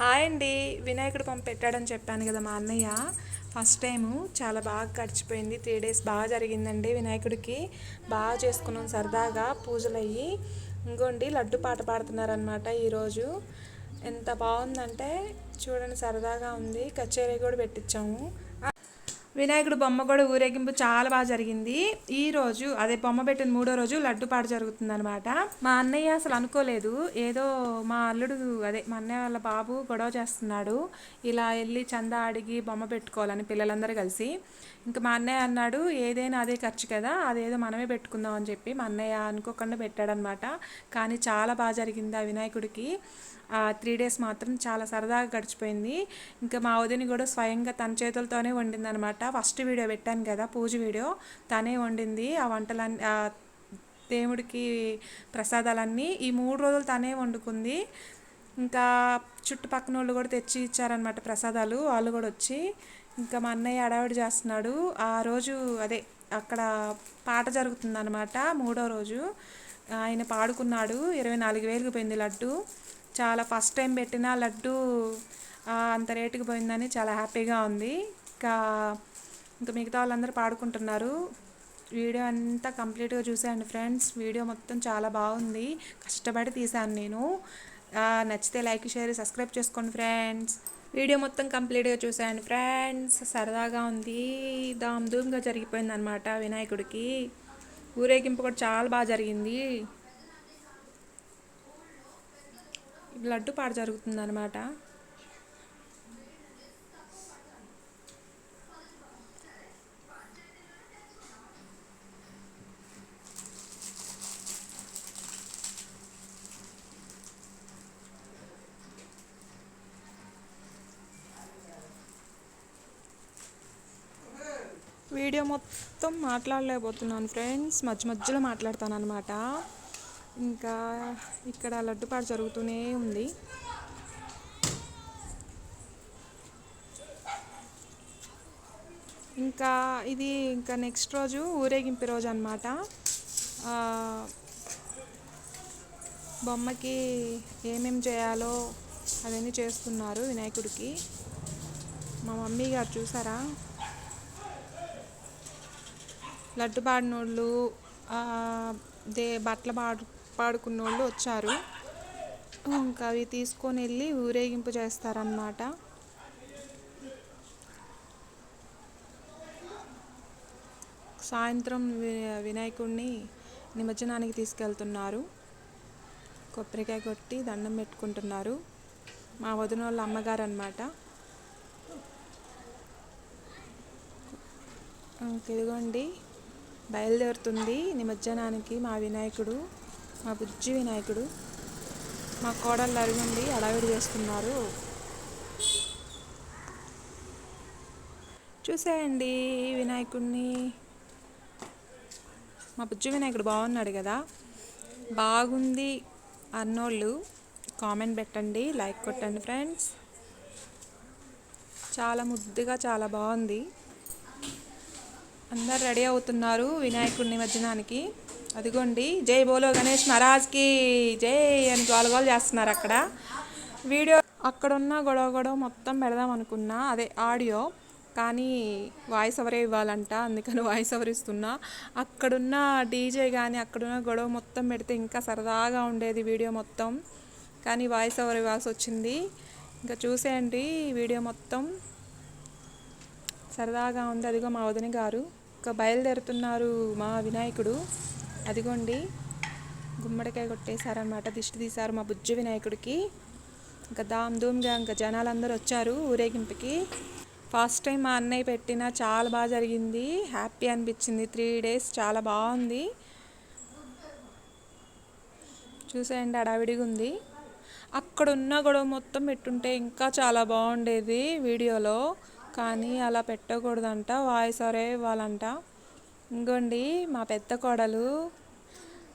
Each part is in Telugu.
హాయ్ అండి. వినాయకుడు పంపి పెట్టాడని చెప్పాను కదా మా అన్నయ్య. ఫస్ట్ టైము చాలా బాగా గడిచిపోయింది. త్రీ డేస్ బాగా జరిగిందండి వినాయకుడికి. బాగా చేసుకున్నాం సరదాగా పూజలు అయ్యి ఇంకోండి లడ్డు పాట పాడుతున్నారనమాట ఈరోజు. ఎంత బాగుందంటే చూడండి సరదాగా ఉంది. కచేరీ కూడా పెట్టించాము. వినాయకుడు బొమ్మ కూడా ఊరేగింపు చాలా బాగా జరిగింది. ఈ రోజు అదే బొమ్మ పెట్టిన మూడో రోజు లడ్డు పాట జరుగుతుంది అనమాట మా అన్నయ్య అసలు అనుకోలేదు. ఏదో మా అల్లుడు అదే మా అన్నయ్య వాళ్ళ బాబు గొడవ చేస్తున్నాడు. ఇలా వెళ్ళి చందా అడిగి బొమ్మ పెట్టుకోవాలని పిల్లలందరూ కలిసి. ఇంకా మా అన్నయ్య అన్నాడు ఏదైనా అదే ఖర్చు కదా అదేదో మనమే పెట్టుకుందాం అని చెప్పి మా అన్నయ్య అనుకోకుండా పెట్టాడనమాట. కానీ చాలా బాగా జరిగింది ఆ వినాయకుడికి. ఆ త్రీ డేస్ మాత్రం చాలా సరదాగా గడిచిపోయింది. ఇంకా మా వదిని కూడా స్వయంగా తన చేతులతోనే వండింది అనమాట ఫస్ట్ వీడియో పెట్టాను కదా పూజ వీడియో తనే వండింది. ఆ వంటలన్నీ ఆ దేవుడికి ప్రసాదాలన్నీ ఈ మూడు రోజులు తనే వండుకుంది. ఇంకా చుట్టుపక్కన వాళ్ళు కూడా తెచ్చి ఇచ్చారనమాట ప్రసాదాలు వాళ్ళు కూడా వచ్చి. ఇంకా మా అన్నయ్య అడావిడి చేస్తున్నాడు. ఆ రోజు అదే అక్కడ పాట జరుగుతుందన్నమాట మూడో రోజు. ఆయన పాడుకున్నాడు. ఇరవై నాలుగు వేలకు పోయింది లడ్డు. చాలా ఫస్ట్ టైం పెట్టిన లడ్డు అంత రేటుకి పోయిందని చాలా హ్యాపీగా ఉంది. ఇంకా ఇంకా మిగతా వాళ్ళందరూ పాడుకుంటున్నారు. వీడియో అంతా కంప్లీట్గా చూసాను ఫ్రెండ్స్. వీడియో మొత్తం చాలా బాగుంది. కష్టపడి తీశాను నేను. నచ్చితే లైక్ షేర్ సబ్స్క్రైబ్ చేసుకోండి ఫ్రెండ్స్. వీడియో మొత్తం కంప్లీట్గా చూశాను. ఫ్రెండ్స్ సరదాగా ఉంది. దామ్ ధూమ్గా జరిగిపోయింది అనమాట వినాయకుడికి. ఊరేగింపు కూడా చాలా బాగా జరిగింది. లడ్డు పాట జరుగుతుంది అనమాట వీడియో మొత్తం మాట్లాడలేకపోతున్నాను ఫ్రెండ్స్. మధ్య మధ్యలో మాట్లాడతాను అనమాట ఇంకా ఇక్కడ లడ్డుపాటు జరుగుతూనే ఉంది. ఇంకా ఇది ఇంకా నెక్స్ట్ రోజు ఊరేగింపు రోజు అనమాట బొమ్మకి ఏమేం చేయాలో అవన్నీ చేస్తున్నారు వినాయకుడికి. మా మమ్మీ గారు చూసారా? లడ్డు పాడినోళ్ళు దే బట్టలు పాడు పాడుకున్న వాళ్ళు వచ్చారు. ఇంకా అవి తీసుకొని వెళ్ళి ఊరేగింపు చేస్తారన్నమాట. సాయంత్రం వినాయకుడిని నిమజ్జనానికి తీసుకెళ్తున్నారు. కొబ్బరికాయ కొట్టి దండం పెట్టుకుంటున్నారు. మా వదిన వాళ్ళ అమ్మగారు అనమాట ఇదిగోండి. బయలుదేరుతుంది. నిమజ్జనానికి మా వినాయకుడు మా బుజ్జి వినాయకుడు. మా కోడళ్ళు అరుగుండి అడావిడి చేస్తున్నారు. చూసేయండి వినాయకుడిని. మా బుజ్జి వినాయకుడు బాగున్నాడు కదా? బాగుంది అన్నోళ్ళు. కామెంట్ పెట్టండి లైక్ కొట్టండి ఫ్రెండ్స్. చాలా ముద్దుగా చాలా బాగుంది. అందరు రెడీ అవుతున్నారు వినాయకుడి నిమజ్జనానికి అదిగోండి జై బోలో గణేష్ మహారాజ్కి జై అని గోలగోలు చేస్తున్నారు అక్కడ. వీడియో అక్కడున్న గొడవ గొడవ మొత్తం పెడదాం అనుకున్నా అదే ఆడియో. కానీ వాయిస్ ఎవరే ఇవ్వాలంట అందుకని వాయిస్ ఎవరు ఇస్తున్నా. అక్కడున్న డీజే కానీ అక్కడున్న గొడవ మొత్తం పెడితే ఇంకా సరదాగా ఉండేది వీడియో మొత్తం. కానీ వాయిస్ ఎవరు ఇవ్వాల్సి వచ్చింది? ఇంకా చూసేయండి వీడియో మొత్తం. సరదాగా ఉంది. అదిగో మా వదిన గారు. ఇంకా బయలుదేరుతున్నారు మా వినాయకుడు. అదిగోండి గుమ్మడికాయ కొట్టేశారనమాట దిష్టి తీశారు మా బుజ్జి వినాయకుడికి. ఇంకా దామ్ ధూమ్గా ఇంకా జనాలందరూ వచ్చారు ఊరేగింపుకి. ఫస్ట్ టైం మా అన్నయ్య పెట్టిన చాలా బాగా జరిగింది. హ్యాపీ అనిపించింది. త్రీ డేస్ చాలా బాగుంది. చూసేయండి అడావిడిగా ఉంది. అక్కడున్న గొడవ మొత్తం పెట్టుంటే ఇంకా చాలా బాగుండేది వీడియోలో. కానీ అలా పెట్టకూడదంట వాయిస్ అరే ఇవ్వాలంట. ఇంకోండి మా పెద్ద కోడలు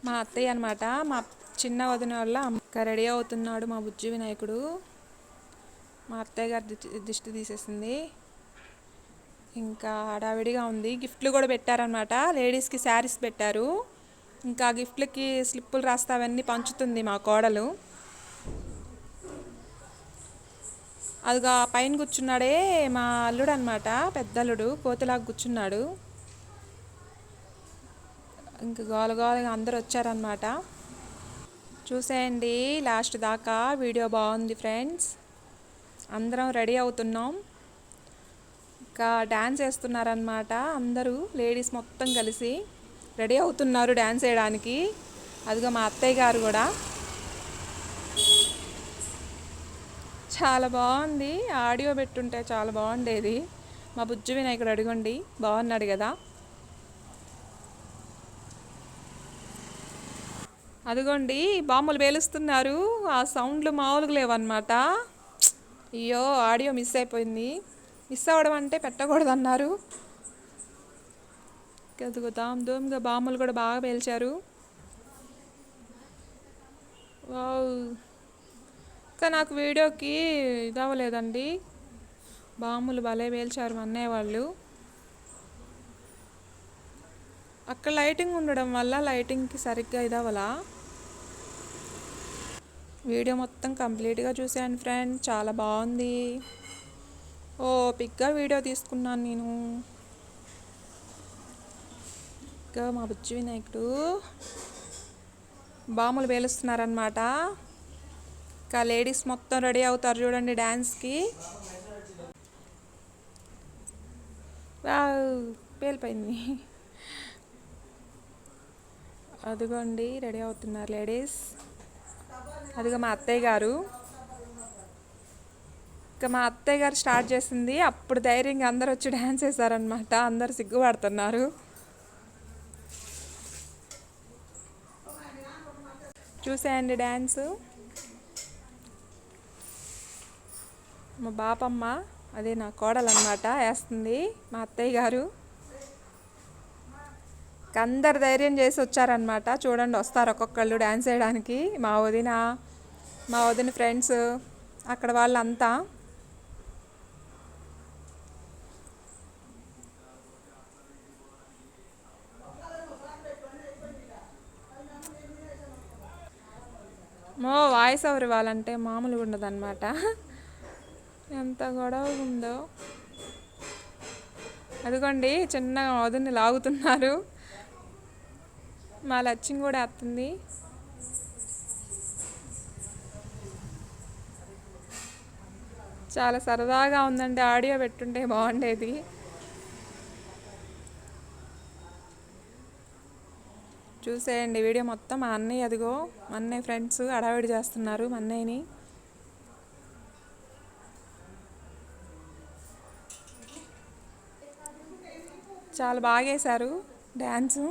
మా అత్తయ్య అనమాట మా చిన్న వదిన వల్ల అమ్మ. రెడీ అవుతున్నాడు మా బుజ్జి వినాయకుడు. మా అత్తయ్య గారి దిష్టి తీసేసింది. ఇంకా హడావిడిగా ఉంది. గిఫ్ట్లు కూడా పెట్టారనమాట లేడీస్కి శారీస్ పెట్టారు. ఇంకా గిఫ్ట్లకి స్లిప్పులు రాస్తే అవన్నీ పంచుతుంది మా కోడలు. అదిగా పైన కూర్చున్నాడే మా అల్లుడు అనమాట పెద్దల్లుడు కోతిలాగా కూర్చున్నాడు. ఇంక గోల గోలగా అందరు వచ్చారనమాట చూసేయండి లాస్ట్ దాకా వీడియో బాగుంది ఫ్రెండ్స్. అందరం రెడీ అవుతున్నాం. ఇంకా డ్యాన్స్ వేస్తున్నారనమాట అందరూ లేడీస్ మొత్తం కలిసి రెడీ అవుతున్నారు డ్యాన్స్ వేయడానికి. అదిగో మా అత్తయ్య గారు కూడా. చాలా బాగుంది. ఆడియో పెట్టుంటే చాలా బాగుండేది. మా బుజ్జు వినాయకుడు అడుగుండి బాగున్నాడు కదా? అదిగోండి బామ్మలు పేలుస్తున్నారు. ఆ సౌండ్లు మామూలుగా లేవన్నమాట. అయ్యో ఆడియో మిస్ అయిపోయింది. మిస్ అవ్వడం అంటే పెట్టకూడదన్నారు. అదిగో దామ్ దూమ్గా బామ్మలు కూడా బాగా పేల్చారు. వావ్. ఇంకా నాకు వీడియోకి ఇది అవ్వలేదండి. బాంబులు భలే పేల్చారు అన్నయ్య వాళ్ళు. అక్కడ లైటింగ్ ఉండడం వల్ల లైటింగ్కి సరిగ్గా ఇది వీడియో మొత్తం కంప్లీట్గా చూశాను ఫ్రెండ్ చాలా బాగుంది. ఓ పిక్గా వీడియో తీసుకున్నాను నేను. ఇంకా మా బుజ్జి వినాయకుడు. బాములు పేలుస్తున్నారనమాట ఇంకా లేడీస్ మొత్తం రెడీ అవుతారు చూడండి డ్యాన్స్కి వావ్, పేలిపోయింది. అదిగోండి రెడీ అవుతున్నారు లేడీస్. అదిగో మా అత్తయ్య గారు. ఇంకా మా అత్తయ్య గారు స్టార్ట్ చేసింది. అప్పుడు ధైర్యంగా అందరు వచ్చి డ్యాన్స్ వేశారనమాట అందరు సిగ్గుపడుతున్నారు. చూసేయండి డ్యాన్స్ మా బాపమ్మ అదే నా కోడలన్నమాట వేస్తుంది మా అత్తయ్య గారు. అందరు ధైర్యం చేసి వచ్చారనమాట చూడండి వస్తారు ఒక్కొక్కళ్ళు డ్యాన్స్ వేయడానికి. మా వదిన మా వదిన ఫ్రెండ్స్ అక్కడ వాళ్ళంతా. మో వాయిస్ ఓవర్ ఇవ్వాలంటే మామూలుగా ఉండదు అనమాట ఎంత గొడవ ఉందో అదిగోండి చిన్న వదిని లాగుతున్నారు. మా లక్ష్యం కూడా వస్తుంది. చాలా సరదాగా ఉందండి ఆడియో పెట్టుంటే బాగుండేది. చూసేయండి వీడియో మొత్తం మా అన్నయ్య అదిగో మా అన్నయ్య ఫ్రెండ్స్ అడావిడి చేస్తున్నారు మా అన్నయ్యని. చాలా బాగా వేశారు డ్యాన్సు.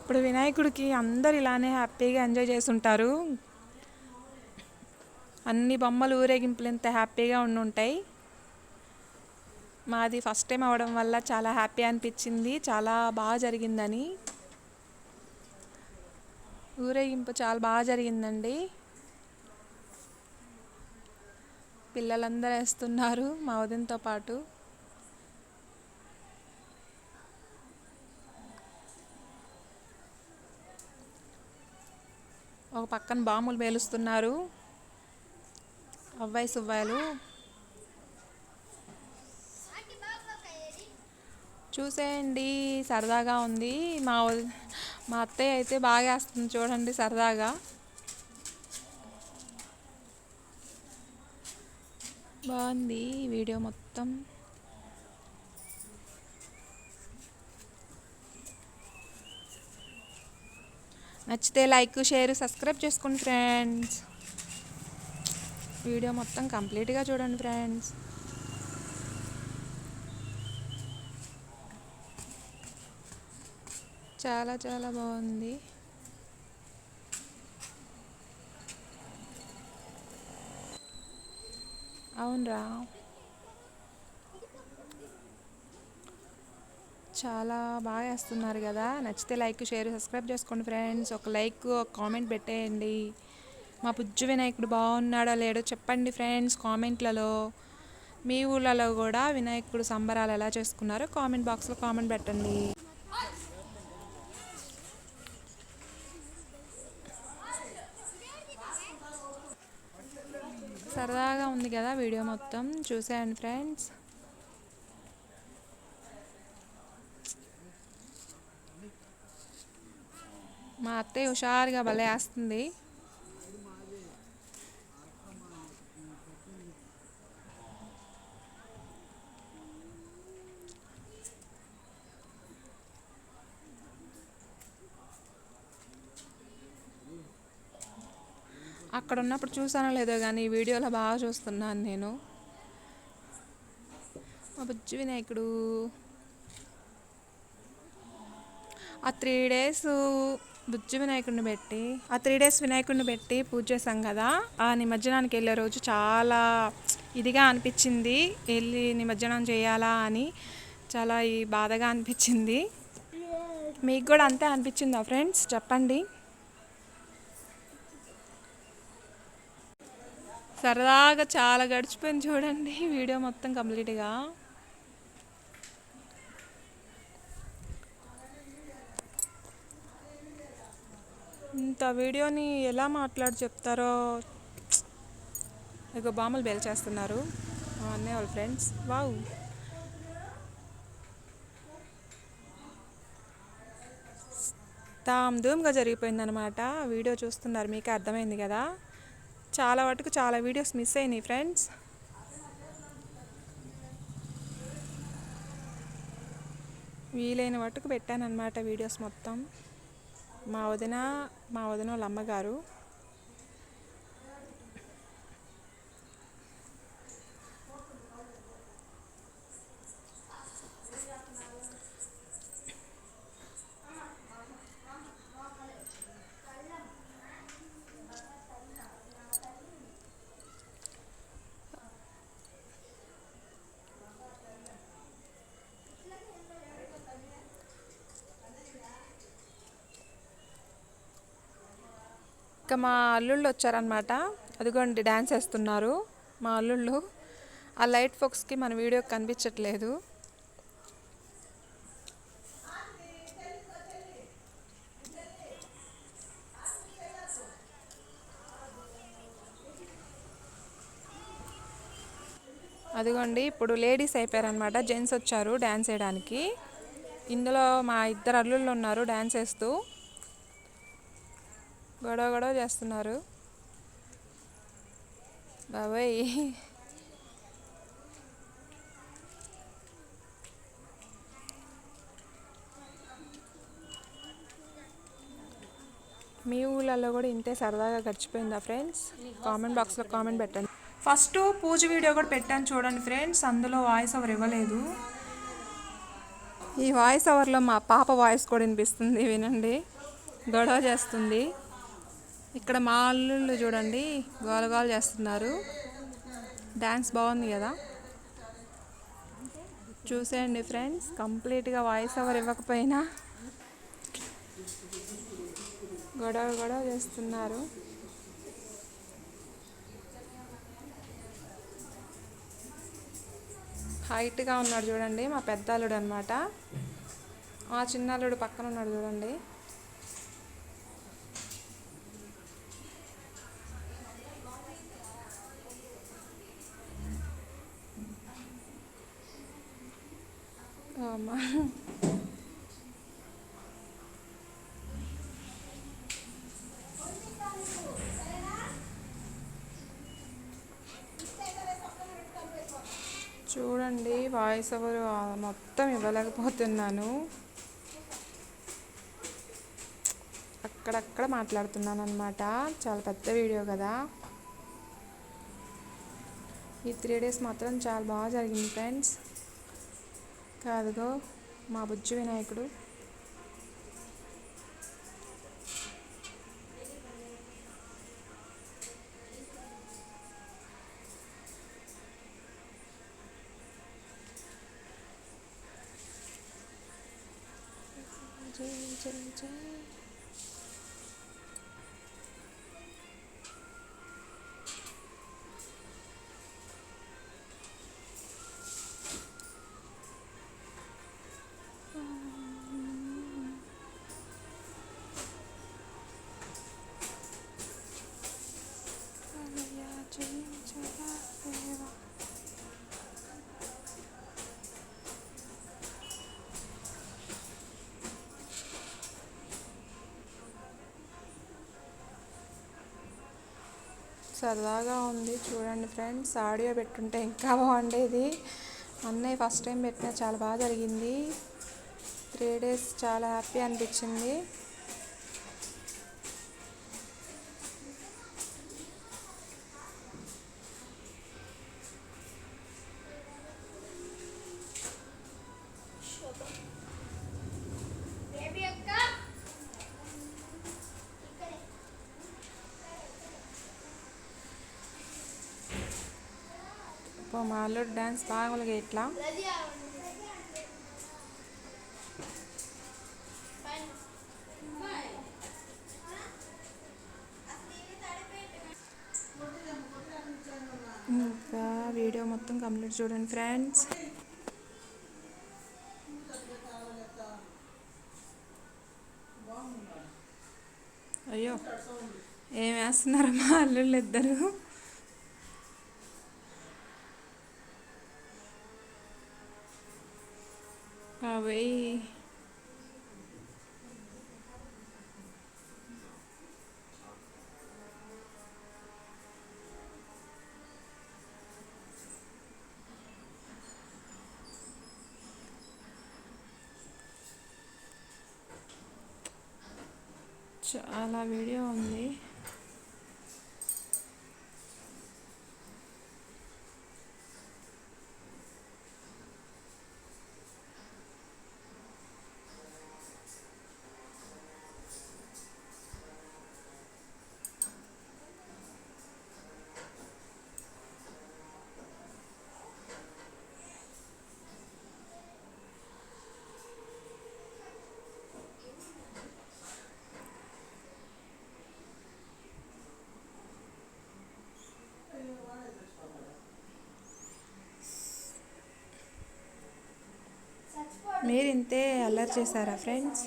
ఇప్పుడు వినాయకుడికి అందరు ఇలానే హ్యాపీగా ఎంజాయ్ చేస్తుంటారు. అన్ని బొమ్మలు ఊరేగింపులు ఎంత హ్యాపీగా ఉండి ఉంటాయి మాది ఫస్ట్ టైం అవడం వల్ల చాలా హ్యాపీ అనిపించింది. చాలా బాగా జరిగిందని. ఊరేగింపు చాలా బాగా జరిగిందండి. పిల్లలందరూ వేస్తున్నారు మా వదినతో పాటు. ఒక పక్కన బాంబులు పేలుస్తున్నారు. అవ్వాయి సువ్వాయలు. చూసేయండి సరదాగా ఉంది. మా మా అత్తయ్య అయితే బాగా వేస్తుంది చూడండి సరదాగా. బాగుంది వీడియో మొత్తం. నచ్చితే లైక్ షేర్ సబ్స్క్రైబ్ చేసుకోండి ఫ్రెండ్స్. వీడియో మొత్తం కంప్లీట్గా చూడండి ఫ్రెండ్స్. చాలా చాలా బాగుంది. అవునరా. చాలా బాగా వేస్తున్నారు కదా. నచ్చితే లైక్ షేర్ సబ్స్క్రైబ్ చేసుకోండి ఫ్రెండ్స్. ఒక లైక్ ఒక కామెంట్ పెట్టేయండి. మా పుజ్జు వినాయకుడు బాగున్నాడో లేడో చెప్పండి ఫ్రెండ్స్ కామెంట్లలో. మీ ఊళ్ళలో కూడా వినాయకుడు సంబరాలు ఎలా చేసుకున్నారో కామెంట్ బాక్స్లో కామెంట్ పెట్టండి. సరదాగా ఉంది కదా వీడియో మొత్తం. చూసేయండి ఫ్రెండ్స్. మా అత్తయ్య హుషారుగా భలే వేస్తుంది అక్కడ ఉన్నప్పుడు చూసానో లేదో కానీ ఈ వీడియోలో బాగా చూస్తున్నాను నేను. మా బుజ్జి వినాయకుడు. ఆ త్రీ డేస్ బుజ్జి వినాయకుడిని పెట్టి ఆ త్రీ డేస్ వినాయకుడిని పెట్టి పూజ చేసాం కదా ఆ నిమజ్జనానికి వెళ్ళే రోజు చాలా ఇదిగా అనిపించింది. వెళ్ళి నిమజ్జనం చేయాలా అని చాలా ఈ బాధగా అనిపించింది. మీకు కూడా అంతే అనిపించిందా ఫ్రెండ్స్? చెప్పండి. సరదాగా చాలా గడిచిపోయింది చూడండి. వీడియో మొత్తం కంప్లీట్గా. ఇంత వీడియోని ఎలా మాట్లాడి చెప్తారో ఇక బామ్మలు బెల్ చేస్తున్నారు. మా అన్నయ్య వాళ్ళ ఫ్రెండ్స్. వావ్. తామ్ ధూమ్గా జరిగిపోయిందనమాట వీడియో చూస్తున్నారు మీకే అర్థమైంది కదా. చాలా వరకు చాలా వీడియోస్ మిస్ అయినాయి ఫ్రెండ్స్. వీలైన మట్టుకు పెట్టాను అనమాట వీడియోస్ మొత్తం. మా వదిన మా వదిన వాళ్ళ అమ్మగారు ఇంకా మా అల్లుళ్ళు వచ్చారనమాట అదిగోండి డ్యాన్స్ వేస్తున్నారు మా అల్లుళ్ళు. ఆ లైట్ ఫోక్స్కి మన వీడియో కనిపించట్లేదు. అదిగోండి ఇప్పుడు లేడీస్ అయిపోయారనమాట జెంట్స్ వచ్చారు డ్యాన్స్ వేయడానికి. ఇందులో మా ఇద్దరు అల్లుళ్ళు ఉన్నారు డ్యాన్స్ వేస్తూ. గొడవ గొడవ చేస్తున్నారు. బాబాయ్. మీ ఊళ్ళల్లో కూడా ఇంతే సరదాగా గడిచిపోయిందా ఫ్రెండ్స్? కామెంట్ బాక్స్లో కామెంట్ పెట్టండి. ఫస్ట్ పూజ వీడియో కూడా పెట్టాను చూడండి ఫ్రెండ్స్ అందులో వాయిస్ ఓవర్ ఇవ్వలేదు. ఈ వాయిస్ ఓవర్లో మా పాప వాయిస్ కూడా వినిపిస్తుంది వినండి. గొడవ చేస్తుంది. ఇక్కడ మా అల్లుళ్ళు చూడండి గోల గోలు చేస్తున్నారు. డ్యాన్స్ బాగుంది కదా. చూసేయండి ఫ్రెండ్స్ కంప్లీట్గా వాయిస్ ఓవర్ ఇవ్వకపోయినా గొడవ గొడవ చేస్తున్నారు. హైట్గా ఉన్నాడు చూడండి మా పెద్ద అల్లుడు అనమాట మా చిన్న అల్లుడు పక్కన ఉన్నాడు చూడండి. ஆமாம் చూడండి వాయిస్ ఓవర్ మొత్తం ఇవ్వలేకపోతున్నాను. అక్కడక్కడ మాట్లాడుతున్నాను అనమాట చాలా పెద్ద వీడియో కదా. ఈ త్రీ డేస్ మాత్రం చాలా బాగా జరిగింది ఫ్రెండ్స్ కాదుగో మా బుజ్జి వినాయకుడు. సరదాగా ఉంది. చూడండి ఫ్రెండ్స్ ఆడియో పెట్టుంటే ఇంకా బాగుండేది. అన్నయ్య ఫస్ట్ టైం పెట్టినా చాలా బాగా జరిగింది. త్రీ డేస్ చాలా హ్యాపీ అనిపించింది. మా అల్లుడు డ్యాన్స్ బాగా ఇట్లా. ఇంకా వీడియో మొత్తం కంప్లీట్ చూడండి ఫ్రెండ్స్. అయ్యో ఏం వేస్తున్నారు మా అల్లుళ్ళు ఇద్దరు. చాలా వీడియో ఉంది. మీరు ఇంతే అల్లరి చేశారా ఫ్రెండ్స్?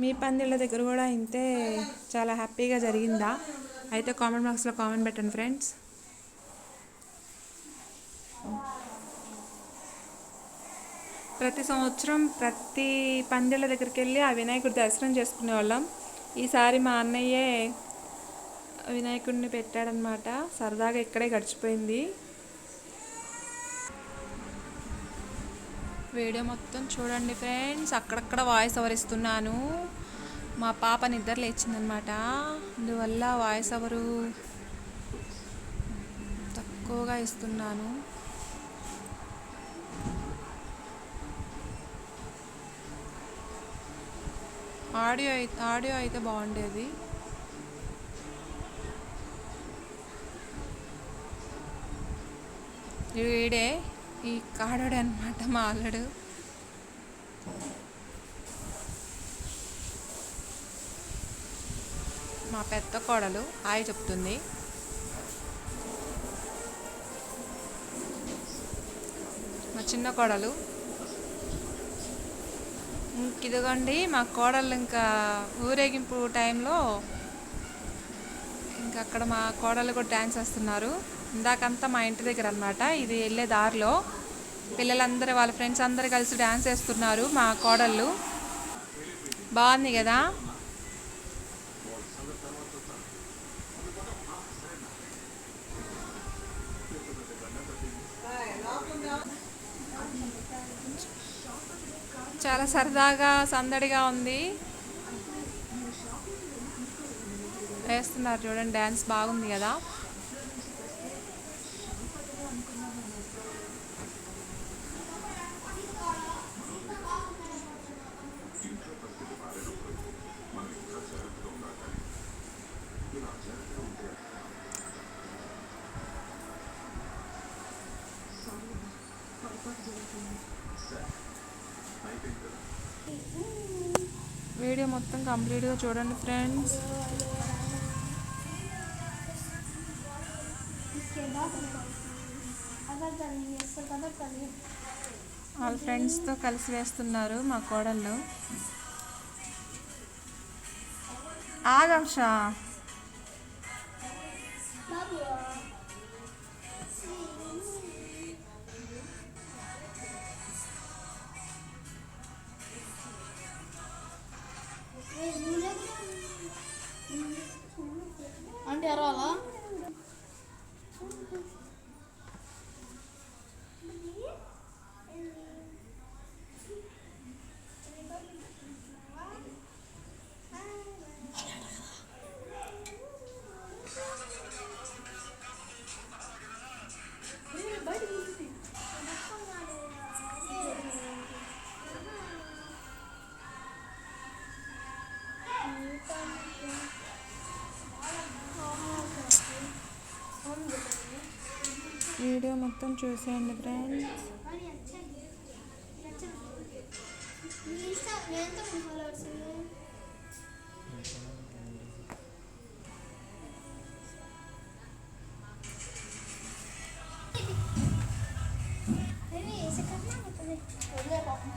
మీ పందిళ్ళ దగ్గర కూడా ఇంతే చాలా హ్యాపీగా జరిగిందా? అయితే కామెంట్ బాక్స్లో కామెంట్ పెట్టండి ఫ్రెండ్స్. ప్రతి సంవత్సరం ప్రతి పందిళ్ళ దగ్గరికి వెళ్ళి ఆ వినాయకుడి దర్శనం చేసుకునే వాళ్ళం. ఈసారి మా అన్నయ్యే వినాయకుడిని పెట్టాడనమాట సరదాగా ఇక్కడే గడిచిపోయింది. వీడియో మొత్తం చూడండి ఫ్రెండ్స్. అక్కడక్కడ వాయిస్ ఓవర్ ఇస్తున్నాను. మా పాప నిద్ర లేచిందనమాట అందువల్ల వాయిస్ ఓవరు తక్కువగా ఇస్తున్నాను. ఆడియో అయితే ఆడియో అయితే బాగుండేది. వీడే ఈ కాడడు అనమాట మా అల్లుడు. మా పెద్ద కోడలు హాయ్ చెప్తుంది. మా చిన్న కోడలు. ఇదిగోండి మా కోడలు ఇంకా ఊరేగింపు టైంలో ఇంకా అక్కడ మా కోడలు కూడా డ్యాన్స్ వేస్తున్నారు. ఇందాకంతా మా ఇంటి దగ్గర అనమాట ఇది వెళ్ళే దారిలో పిల్లలందరూ వాళ్ళ ఫ్రెండ్స్ అందరూ కలిసి డ్యాన్స్ వేస్తున్నారు మా కోడళ్ళు. బాగుంది కదా? చాలా సరదాగా సందడిగా ఉంది. వేస్తున్నారు చూడండి డ్యాన్స్ బాగుంది కదా వీడియో మొత్తం కంప్లీట్గా చూడండి ఫ్రెండ్స్. వాళ్ళ ఫ్రెండ్స్తో కలిసి వేస్తున్నారు మా కోడళ్ళు. ఆగంషా మొత్తం చూసేయండి ఫ్రెండ్స్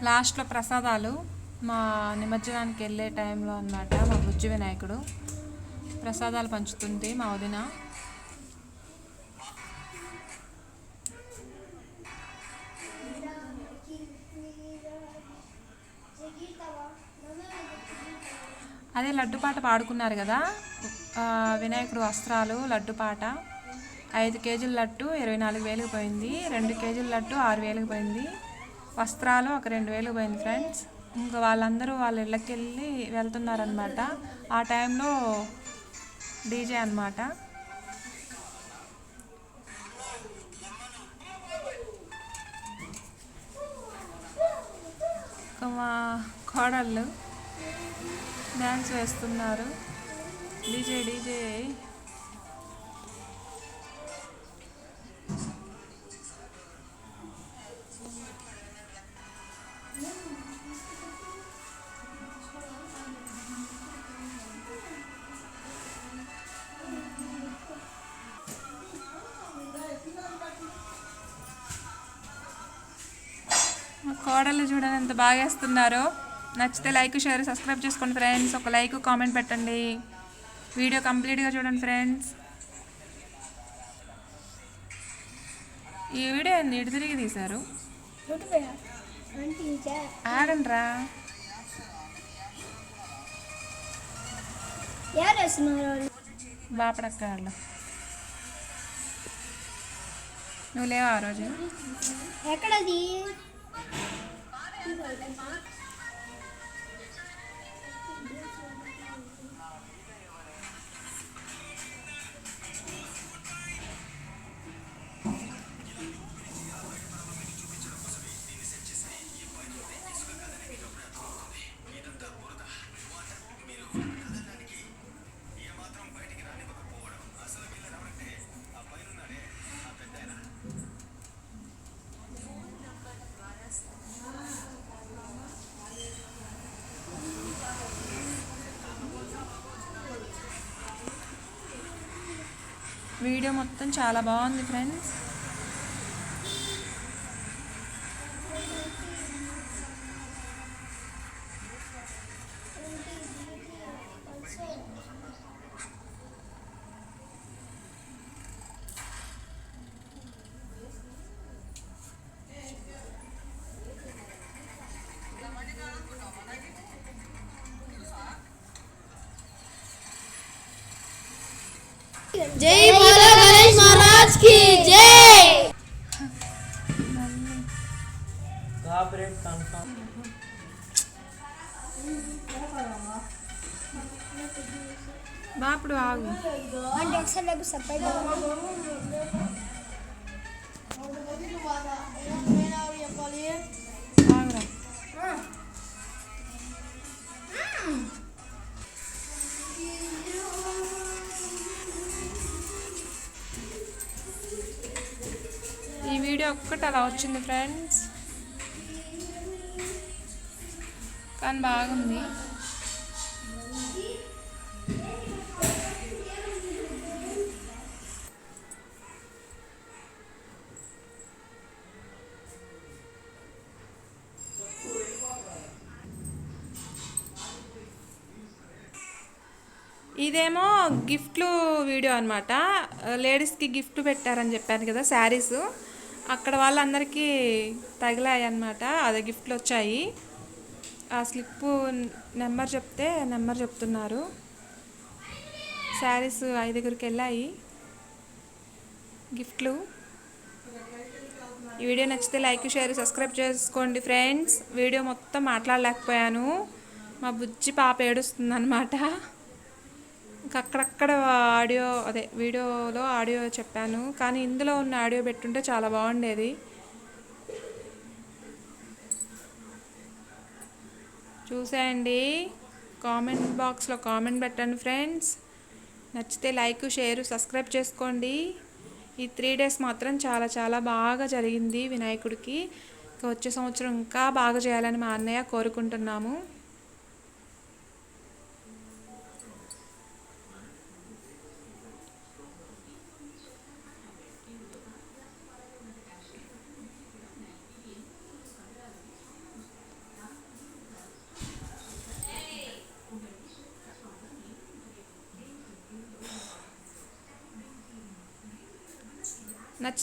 లాస్ట్లో ప్రసాదాలు. మా నిమజ్జనానికి వెళ్ళే టైంలో అన్నమాట మా బుజ్జి వినాయకుడు. ప్రసాదాలు పంచుతుంది మా వదిన అదే లడ్డు పాట పాడుకున్నారు కదా. వినాయకుడు వస్త్రాలు లడ్డు పాట. ఐదు కేజీల లడ్డు ఇరవై నాలుగు వేలకు పోయింది. రెండు కేజీల లడ్డు ఆరు వేలకు పోయింది. వస్త్రాలు ఒక రెండు వేలకు పోయింది ఫ్రెండ్స్. ఇంకా వాళ్ళందరూ వాళ్ళ ఇళ్ళకి వెళ్ళి వెళ్తున్నారనమాట ఆ టైంలో డీజే అనమాట మా కోడళ్ళు డ్యాన్స్ వేస్తున్నారు. DJ DJ. కోడలు చూడని ఎంత బాగా వేస్తున్నారో. నచ్చితే లైక్ షేర్ సబ్స్క్రైబ్ చేసుకోండి ఫ్రెండ్స్. ఒక లైక్ కామెంట్ పెట్టండి. వీడియో కంప్లీట్గా చూడండి ఫ్రెండ్స్. ఈ వీడియో ఏంది? ఇటు తిరిగి తీశారు. ఆగండి రా బాపడక్క వాళ్ళు నువ్వు లేవా ఆ రోజు? ఎక్కడది? వీడియో మొత్తం చాలా బాగుంది ఫ్రెండ్స్. జై आज की बाप रे कंफर्म बाप रे आ गए मैं डेक्सर ఒక్కటి అలా వచ్చింది ఫ్రెండ్స్ కానీ బాగుంది. ఇదేమో గిఫ్ట్లు వీడియో అనమాట లేడీస్కి గిఫ్ట్ పెట్టారని చెప్పాను కదా శారీస్. అక్కడ వాళ్ళందరికీ తగిలాయి అన్నమాట అదే గిఫ్ట్లు వచ్చాయి ఆ స్లిప్పు నెంబర్ చెప్తే నెంబర్ చెప్తున్నారు. శారీస్ ఐదుగురికి వెళ్ళాయి గిఫ్ట్లు. ఈ వీడియో నచ్చితే లైక్ షేర్ సబ్స్క్రైబ్ చేసుకోండి ఫ్రెండ్స్. వీడియో మొత్తం మాట్లాడలేకపోయాను. మా బుజ్జి పాప ఏడుస్తుంది అనమాట ఇంకా అక్కడక్కడ ఆడియో అదే వీడియోలో ఆడియో చెప్పాను. కానీ ఇందులో ఉన్న ఆడియో పెట్టుంటే చాలా బాగుండేది. చూసేయండి. కామెంట్ బాక్స్లో కామెంట్ పెట్టండి ఫ్రెండ్స్. నచ్చితే లైక్ షేర్ సబ్స్క్రైబ్ చేసుకోండి. ఈ త్రీ డేస్ మాత్రం చాలా చాలా బాగా జరిగింది వినాయకుడికి. వచ్చే సంవత్సరం ఇంకా బాగా చేయాలని మా అన్నయ్య కోరుకుంటున్నాము.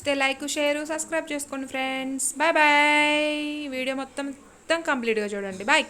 నచ్చితే లైక్ షేర్ సబ్స్క్రైబ్ చేసుకోండి ఫ్రెండ్స్. Bye bye. వీడియో మొత్తం మొత్తం కంప్లీట్గా చూడండి. బాయ్.